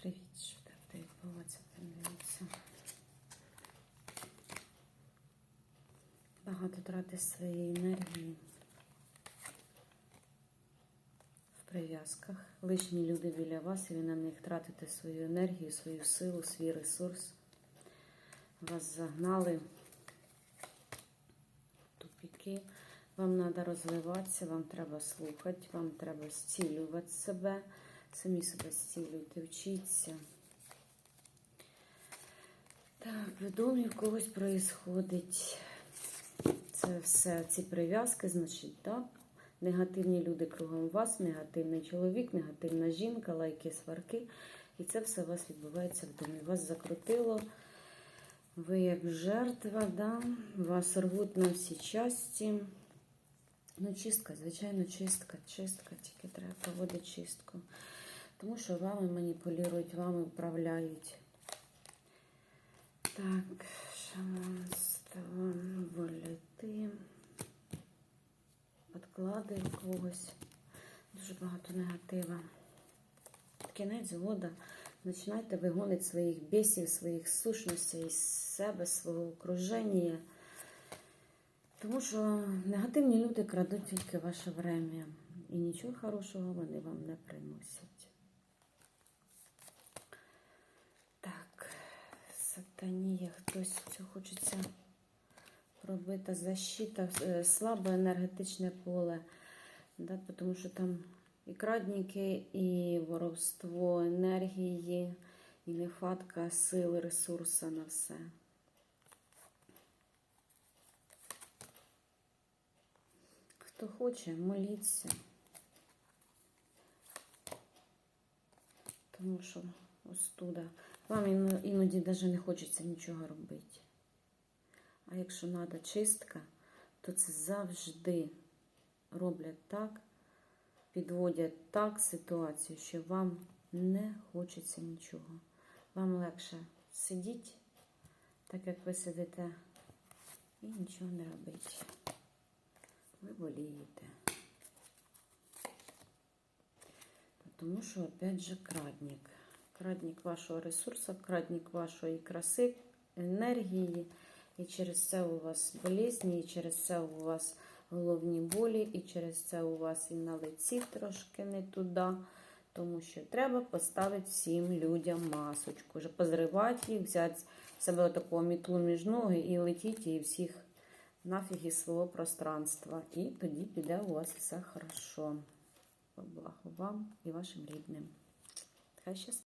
Привіт, що там відбувається, подивіться. Багато трати своєї енергії в прив'язках. Лишні люди біля вас, і ви на них тратите свою енергію, свою силу, свій ресурс. Вас загнали в тупіки. Вам треба розвиватися, вам треба слухати, вам треба зцілювати себе. Самі себе зцілюйте, вчіться. Так, в домі в когось проїсходить це все, ці прив'язки, значить, так. Негативні люди кругом вас, негативний чоловік, негативна жінка, лайки, сварки. І це все у вас відбувається в домі. Вас закрутило. Ви як жертва, да? вас рвуть на всі часті. Ну, чистка, звичайно, чистка, чистка, тільки треба проводити чистку. Тому що вами маніпулюють, вами управляють. Так, шаманство, воліти, подклади когось. Дуже багато негатива. Кінець года. Починайте вигонити своїх бісів, своїх сущностей з себе, свого окруження. Тому що негативні люди крадуть тільки ваше время. І нічого хорошого вони вам не приносять. Так, сатанія, хтось цього хочеться робити защита, е, слабе енергетичне поле. Да, тому що там і крадники, і воровство енергії, і нехватка сили, ресурсу на все. Хто хоче, моліться. Тому що остуда. Вам іноді навіть не хочеться нічого робити. А якщо треба чистка, то це завжди роблять так, підводять так ситуацію, що вам не хочеться нічого. Вам легше сидіти, так як ви сидите, і нічого не робити. Ви болієте. Тому що, опять же, крадник. Крадник вашого ресурсу, крадник вашої краси, енергії. І через це у вас болезні, і через це у вас головні болі, і через це у вас і на лиці трошки не туди. Тому що треба поставити всім людям масочку, вже позривати їх, взяти себе такого мітлу між ноги і летіти і всіх нафіг із свого пространства. І тоді піде у вас все хорошо. По благу вам і вашим рідним. Хай щастить.